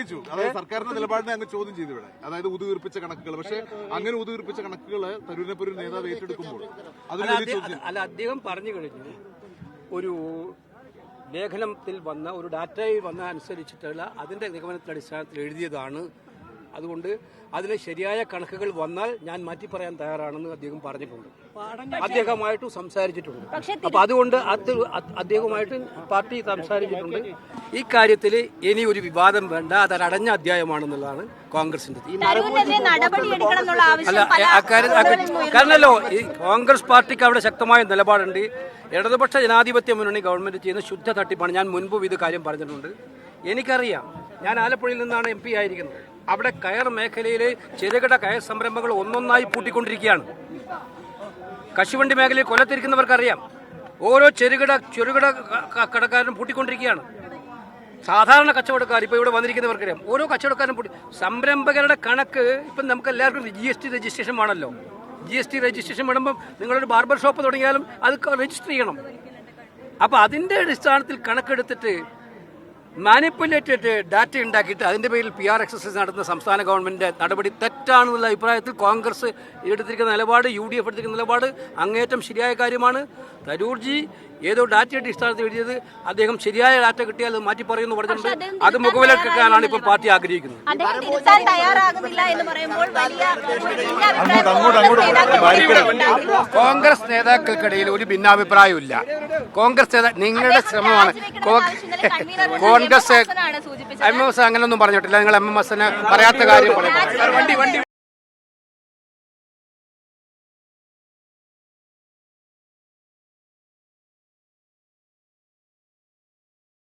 ഉന്നയിച്ചു. അതായത് സർക്കാരിന്റെ നിലപാടിനെ അങ്ങ് ചോദ്യം ചെയ്തു ഇവിടെ. അതായത് ഉതുവീർപ്പിച്ച കണക്കുകൾ. പക്ഷെ അങ്ങനെ ഉതുവീർപ്പിച്ച കണക്കുകൾ തരൂരിനെ ഒരു നേതാവ് ഏറ്റെടുക്കുമ്പോൾ അല്ല അദ്ദേഹം പറഞ്ഞു കഴിഞ്ഞു ഒരു ലേഖനത്തിൽ വന്ന ഒരു ഡാറ്റയിൽ വന്ന അനുസരിച്ചിട്ടുള്ള അതിന്റെ നിഗമനത്തിന്റെ അടിസ്ഥാനത്തിൽ എഴുതിയതാണ് അതുകൊണ്ട് അതിലെ ശരിയായ കണക്കുകൾ വന്നാൽ ഞാൻ മാറ്റി പറയാൻ തയ്യാറാണെന്ന് അദ്ദേഹം പറഞ്ഞിട്ടുണ്ട്. അദ്ദേഹമായിട്ട് സംസാരിച്ചിട്ടുണ്ട്. അപ്പൊ അതുകൊണ്ട് അത് അത് അദ്ദേഹവുമായിട്ട് പാർട്ടി സംസാരിച്ചിട്ടുണ്ട്. ഈ കാര്യത്തിൽ ഇനി ഒരു വിവാദം വേണ്ട. അത് അടഞ്ഞ അധ്യായമാണെന്നുള്ളതാണ് കോൺഗ്രസിന്റെ അല്ല കാരണമല്ലോ ഈ കോൺഗ്രസ് പാർട്ടിക്ക് അവിടെ ശക്തമായ നിലപാടുണ്ട്. ഇടതുപക്ഷ ജനാധിപത്യ മുന്നണി ഗവൺമെന്റ് ചെയ്യുന്ന ശുദ്ധ തട്ടിപ്പാണ്. ഞാൻ മുൻപും ഇത് കാര്യം പറഞ്ഞിട്ടുണ്ട്. എനിക്കറിയാം. ഞാൻ ആലപ്പുഴയിൽ നിന്നാണ് എം പി ആയിരിക്കുന്നത്. അവിടെ കയർ മേഖലയിലെ ചെറുകിട കയർ സംരംഭങ്ങൾ ഒന്നൊന്നായി പൂട്ടിക്കൊണ്ടിരിക്കുകയാണ്. കശുവണ്ടി മേഖലയിൽ കൊല്ലത്തിരിക്കുന്നവർക്കറിയാം ഓരോ ചെറുകിട ചെറുകിട കടക്കാരനും പൂട്ടിക്കൊണ്ടിരിക്കുകയാണ്. സാധാരണ കച്ചവടക്കാർ ഇപ്പോൾ ഇവിടെ വന്നിരിക്കുന്നവർക്കറിയാം. ഓരോ കച്ചവടക്കാരും പൂട്ടി സംരംഭകരുടെ കണക്ക് ഇപ്പം നമുക്ക് എല്ലാവർക്കും ജി എസ് ടി രജിസ്ട്രേഷൻ വേണമല്ലോ. ജി എസ് ടി രജിസ്ട്രേഷൻ വേണമ്പം നിങ്ങളൊരു ബാർബർ ഷോപ്പ് തുടങ്ങിയാലും അത് രജിസ്റ്റർ ചെയ്യണം. അപ്പോൾ അതിന്റെ അടിസ്ഥാനത്തിൽ കണക്കെടുത്തിട്ട് മാനിപ്പുലേറ്റഡ് ഡാറ്റ ഉണ്ടാക്കിയിട്ട് അതിന്റെ പേരിൽ പി ആർ എക്സസൈസ് നടത്തുന്ന സംസ്ഥാന ഗവൺമെന്റ് നടപടി തെറ്റാണെന്നുള്ള അഭിപ്രായത്തിൽ കോൺഗ്രസ് എടുത്തിരിക്കുന്ന നിലപാട് യു ഡി എഫ് എടുത്തിരിക്കുന്ന നിലപാട് അങ്ങേയറ്റം ശരിയായ കാര്യമാണ്. തരൂർജി ഏതോ ഡാറ്റയുടെ അടിസ്ഥാനത്തിൽ എഴുതിയത് അദ്ദേഹം ശരിയായ ഡാറ്റ കിട്ടിയാൽ അത് മാറ്റി പറയുന്നു പറഞ്ഞിട്ടുണ്ട് അത് മുഖവിലക്കാനാണ് ഇപ്പം പാർട്ടി ആഗ്രഹിക്കുന്നത്. കോൺഗ്രസ് നേതാക്കൾക്കിടയിൽ ഒരു ഭിന്നാഭിപ്രായമില്ല കോൺഗ്രസ് നേതാ നിങ്ങളുടെ ശ്രമമാണ് കോ- കോൺഗ്രസ് എം എം എസ് അങ്ങനെയൊന്നും പറഞ്ഞിട്ടില്ല. നിങ്ങൾ എം എം എസിന് പറയാത്ത കാര്യം